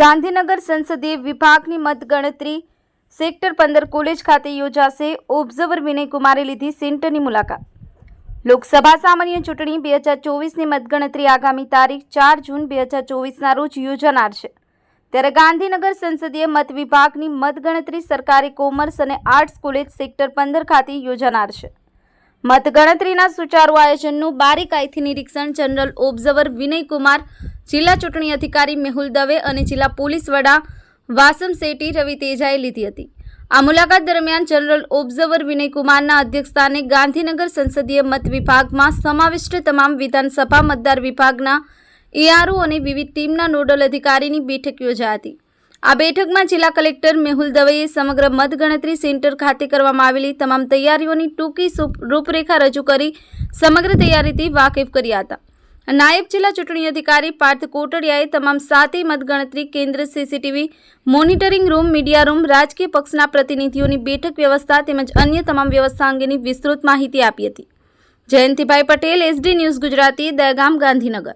ગાંધીનગર સંસદીય વિભાગની મતગણતરી સેક્ટર પંદર કોલેજ ખાતે યોજાશે. ઓબ્ઝર્વર વિનયકુમારે લીધી સેન્ટરની મુલાકાત. લોકસભા સામાન્ય ચૂંટણી બે હજાર ચોવીસની મતગણતરી આગામી તારીખ ચાર જૂન બે હજાર ચોવીસના રોજ યોજાનાર છે. ત્યારે ગાંધીનગર સંસદીય મત વિભાગની મતગણતરી સરકારી કોમર્સ અને આર્ટ્સ કોલેજ સેક્ટર પંદર ખાતે યોજાનાર છે. મતગણતરીના સુચારુ આયોજનનું બારીકાઈથી નિરીક્ષણ જનરલ ઓબ્ઝર્વર વિનયકુમાર જિલ્લા ચૂંટણી અધિકારી મેહુલ દવે અને જિલ્લા પોલીસ વડા વાસમ શેટ્ટી રવિ તેજાએ લીધી હતી. આ મુલાકાત દરમિયાન જનરલ ઓબ્ઝર્વર વિનયકુમારના અધ્યક્ષસ્થાને ગાંધીનગર સંસદીય મત વિભાગમાં સમાવિષ્ટ તમામ વિધાનસભા મતદાર વિભાગના એઆરઓ અને વિવિધ ટીમના નોડલ અધિકારીની બેઠક યોજાઈ હતી. આ બેઠકમાં જિલ્લા કલેક્ટર મેહુલ દવેએ સમગ્ર મતગણતરી સેન્ટર ખાતે કરવામાં આવેલી તમામ તૈયારીઓની ટૂંકી રૂપરેખા રજૂ કરી સમગ્ર તૈયારીથી વાકેફ કર્યા હતા. નાયબ જિલ્લા ચૂંટણી અધિકારી પાર્થ કોટડિયાએ તમામ સાતેય મતગણતરી કેન્દ્ર CCTV monitoring room, media room, રાજકીય પક્ષના પ્રતિનિધિઓની બેઠક વ્યવસ્થા તેમજ અન્ય તમામ વ્યવસ્થા અંગેની વિસ્તૃત માહિતી આપી હતી. Jayantibhai Patel, SD news Gujarati, Dahegam, Gandhinagar.